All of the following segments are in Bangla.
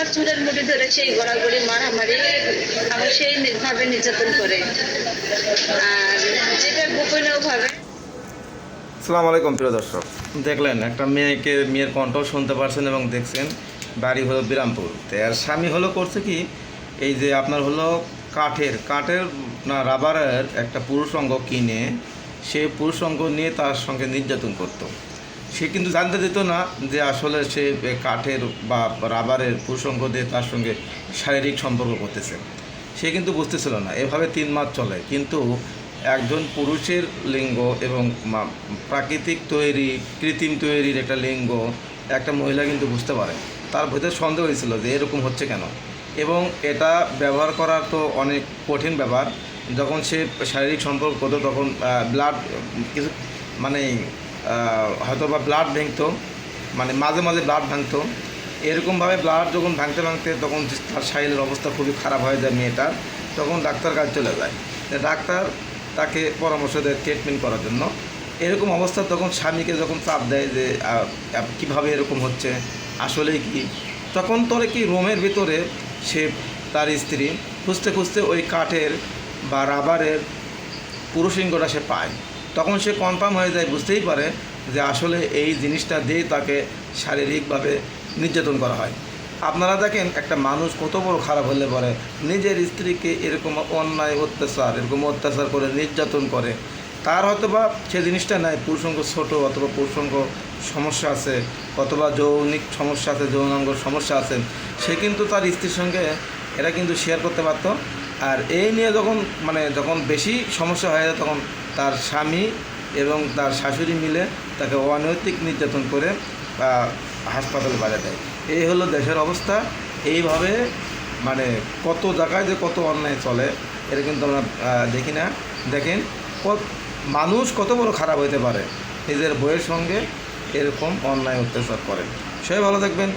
আমার চুলের মুঠি ধরে সেই গড়াগড়ি মারামারি আমার সেই ভাবে নির্যাতন করে। আর যেটা গোপনীয় ভাবে আসসালামু আলাইকুম প্রিয় দর্শক। দেখলেন একটা মেয়েকে মেয়ের কণ্ঠ শুনতে পারছেন এবং দেখছেন বাড়ি হলো বিরামপুর। তো আর স্বামী হলো করছে কি এই যে আপনার হলো কাঠের কাঠের না রাবারের একটা পুরুষ অঙ্গ কিনে সে পুরুষ অঙ্গ নিয়ে তার সঙ্গে নির্যাতন করতো। সে কিন্তু জানতে দিত না যে আসলে সে কাঠের বা রাবারের পুরুষ অঙ্গ দিয়ে তার সঙ্গে শারীরিক সম্পর্ক করতেছে। সে কিন্তু বুঝতেছিল না। এভাবে তিন মাস চলে। কিন্তু একজন পুরুষের লিঙ্গ এবং প্রাকৃতিক তৈরি, কৃত্রিম তৈরির একটা লিঙ্গ একটা মহিলা কিন্তু বুঝতে পারে। তার ভিতরে সন্দেহ হয়েছিল যে এরকম হচ্ছে কেন? এবং এটা ব্যবহার করার তো অনেক কঠিন ব্যাপার। যখন সে শারীরিক সম্পর্ক করতো তখন ব্লাড কিছু মানে হয়তো বা ব্লাড ভেঙতো মানে মাঝে মাঝে ব্লাড ভাঙতো। এরকমভাবে ব্লাড যখন ভাঙতে ভাঙতে তখন তার শারীরের অবস্থা খুবই খারাপ হয়ে যায় মেয়েটার, তখন ডাক্তার কাছে চলে যায়। ডাক্তার তাকে পরামর্শ দেয় ট্রিটমেন্ট করার জন্য। এরকম অবস্থা তখন স্বামীকে যখন চাপ দেয় যে কীভাবে এরকম হচ্ছে, আসলেই কি? তখন তোরে কি রোমের ভিতরে সে তার স্ত্রী খুঁজতে খুঁজতে ওই কাঠের বা রাবারের পুরুষিঙ্গটা সে পায়। তখন সে কনফার্ম হয়ে যায়, বুঝতেই পারে যে আসলে এই জিনিসটা দিয়ে তাকে শারীরিকভাবে নির্যাতন করা হয়। আপনারা দেখেন, একটা মানুষ কত বড় খারাপ হলে পরে নিজের স্ত্রীকে এরকম অন্যায়, অত্যাচার, এরকম অত্যাচার করে নির্যাতন করে। তার হয়তো বা সে জিনিসটা নাই পুরুষঙ্গ ছোটো অথবা পুরুষঙ্গ সমস্যা আছে, অথবা যৌনিক সমস্যা আছে, যৌনাঙ্গ সমস্যা আছে। সে কিন্তু তার স্ত্রীর সঙ্গে এটা কিন্তু শেয়ার করতে পারত। আর এই নিয়ে যখন মানে যখন বেশি সমস্যা হয়ে যায়, তখন তার স্বামী এবং তার শাশুড়ি মিলে তাকে অনৈতিক নির্যাতন করে হাসপাতালে বাড়িয়ে দেয়। এই হলো দেশের অবস্থা। এইভাবে মানে কত জায়গায় যে কত অন্যায় চলে, এটা কিন্তু আমরা দেখি না। দেখেন মানুষ কত বড় খারাপ হতে পারে, নিজের বইয়ের সঙ্গে এরকম অন্যায় অত্যাচার করে সবাই ভালো থাকবেন।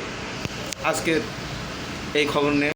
আজকে এই খবর নিয়ে